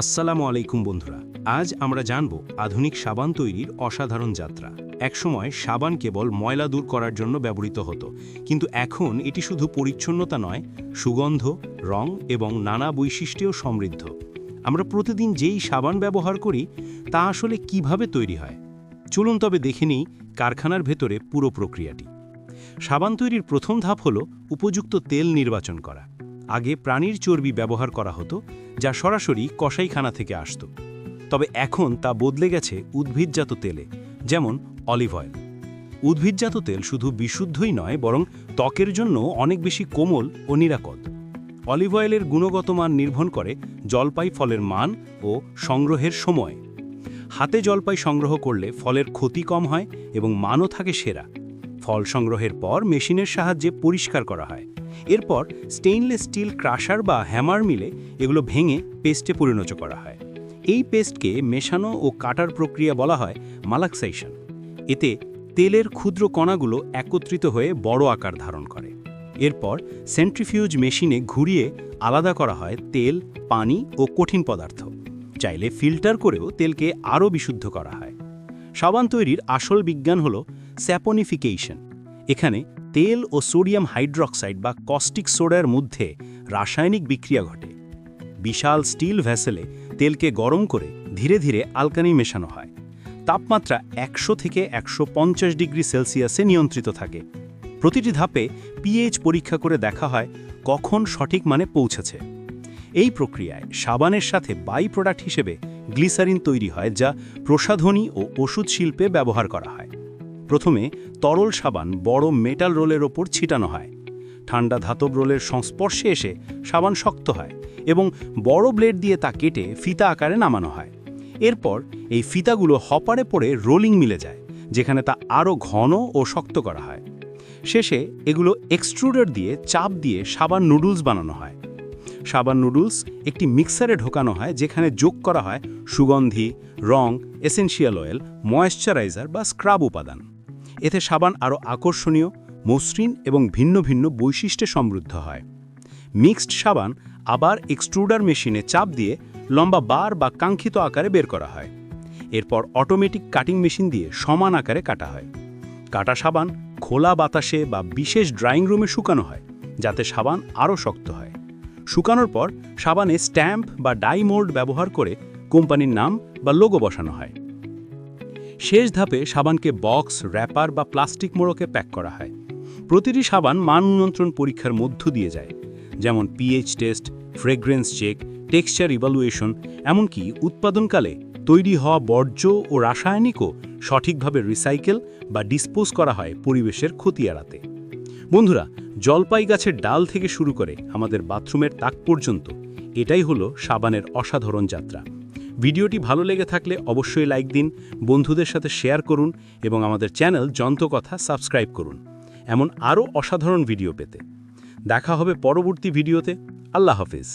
আসসালামু আলাইকুম বন্ধুরা। আজ আমরা জানব আধুনিক সাবান তৈরির অসাধারণ যাত্রা। একসময় সাবান কেবল ময়লা দূর করার জন্য ব্যবহৃত হতো, কিন্তু এখন এটি শুধু পরিচ্ছন্নতা নয়, সুগন্ধ, রং এবং নানা বৈশিষ্ট্যেও সমৃদ্ধ। আমরা প্রতিদিন যেই সাবান ব্যবহার করি, তা আসলে কীভাবে তৈরি হয়? চলুন তবে দেখে নিই কারখানার ভেতরে পুরো প্রক্রিয়াটি। সাবান তৈরির প্রথম ধাপ হল উপযুক্ত তেল নির্বাচন করা। আগে প্রাণীর চর্বি ব্যবহার করা হতো, যা সরাসরি কষাইখানা থেকে আসত। তবে এখন তা বদলে গেছে উদ্ভিদজাত তেলে, যেমন অলিভ অয়েল। উদ্ভিদজাত তেল শুধু বিশুদ্ধই নয়, বরং ত্বকের জন্য অনেক বেশি কোমল ও নিরাপদ। অলিভ অয়েলের গুণগত মান নির্ভর করে জলপাই ফলের মান ও সংগ্রহের সময়। হাতে জলপাই সংগ্রহ করলে ফলের ক্ষতি কম হয় এবং মানও থাকে সেরা। ফল সংগ্রহের পর মেশিনের সাহায্যে পরিষ্কার করা হয়। এরপর স্টেইনলেস স্টিল ক্রাশার বা হ্যামার মিলে এগুলো ভেঙে পেস্টে পরিণত করা হয়। এই পেস্টকে মেশানো ও কাটার প্রক্রিয়া বলা হয় মালাক্সাইশন। এতে তেলের ক্ষুদ্র কণাগুলো একত্রিত হয়ে বড় আকার ধারণ করে। এরপর সেন্ট্রিফিউজ মেশিনে ঘুরিয়ে আলাদা করা হয় তেল, পানি ও কঠিন পদার্থ। চাইলে ফিল্টার করেও তেলকে আরও বিশুদ্ধ করা হয়। সাবান তৈরির আসল বিজ্ঞান হল স্যাপনিফিকেশন এখানে তেল ও সোডিয়াম হাইড্রক্সাইড বা কস্টিক সোডার মধ্যে রাসায়নিক বিক্রিয়া ঘটে। বিশাল স্টিল ভ্যাসেলে তেলকে গরম করে ধীরে ধীরে আলকানি মেশানো হয়। তাপমাত্রা একশো থেকে একশো পঞ্চাশ ডিগ্রি সেলসিয়াসে নিয়ন্ত্রিত থাকে। প্রতিটি ধাপে পিএইচ পরীক্ষা করে দেখা হয় কখন সঠিক মানে পৌঁছেছে। এই প্রক্রিয়ায় সাবানের সাথে বাই প্রোডাক্ট হিসেবে গ্লিসারিন তৈরি হয় যা প্রসাধনী ও ওষুধ শিল্পে ব্যবহার করা হয়। প্রথমে তরল সাবান বড় মেটাল রোলের ওপর ছিটানো হয়। ঠান্ডা ধাতব রোলের সংস্পর্শে এসে সাবান শক্ত হয় এবং বড় ব্লেড দিয়ে তা কেটে ফিতা আকারে নামানো হয়। এরপর এই ফিতাগুলো হপারে পড়ে রোলিং মিলে যায়, যেখানে তা আরও ঘন ও শক্ত করা হয়। শেষে এগুলো এক্সট্রুডার দিয়ে চাপ দিয়ে সাবান নুডলস বানানো হয়। সাবান নুডলস একটি মিক্সারে ঢোকানো হয়, যেখানে যোগ করা হয় সুগন্ধি, রং, এসেনশিয়াল অয়েল, ময়েশ্চারাইজার বা স্ক্রাব উপাদান। এতে সাবান আরও আকর্ষণীয়, মসৃণ এবং ভিন্ন ভিন্ন বৈশিষ্ট্যে সমৃদ্ধ হয়। মিক্সড সাবান আবার এক্সট্রুডার মেশিনে চাপ দিয়ে লম্বা বার বা কাঙ্ক্ষিত আকারে বের করা হয়। এরপর অটোমেটিক কাটিং মেশিন দিয়ে সমান আকারে কাটা হয়। কাটা সাবান খোলা বাতাসে বা বিশেষ ড্রাইং রুমে শুকানো হয়, যাতে সাবান আরও শক্ত হয়। শুকানোর পর সাবানে স্ট্যাম্প বা ডাই মোল্ড ব্যবহার করে কোম্পানির নাম বা লোগো বসানো হয়। শেষ ধাপে সাবানকে বক্স, র্যাপার বা প্লাস্টিক মোড়কে প্যাক করা হয়। প্রতিটি সাবান মান নিয়ন্ত্রণ পরীক্ষার মধ্য দিয়ে যায়, যেমন PH test fragrance check texture evaluation এমনকি উৎপাদনকালে তৈরি হওয়া বর্জ্য ও রাসায়নিকও সঠিকভাবে রিসাইকেল বা ডিসপোজ করা হয় পরিবেশের ক্ষতি এড়াতে বন্ধুরা জলপাই গাছের ডাল থেকে শুরু করে আমাদের বাথরুমের তাক পর্যন্ত এটাই হলো সাবানের অসাধারণ যাত্রা। ভিডিওটি ভালো লেগে থাকলে অবশ্যই লাইক দিন, বন্ধুদের সাথে শেয়ার করুন এবং আমাদের চ্যানেল যন্ত্রকথা সাবস্ক্রাইব করুন। এমন আরও অসাধারণ ভিডিও পেতে। দেখা হবে পরবর্তী ভিডিওতে। আল্লাহ হাফিজ।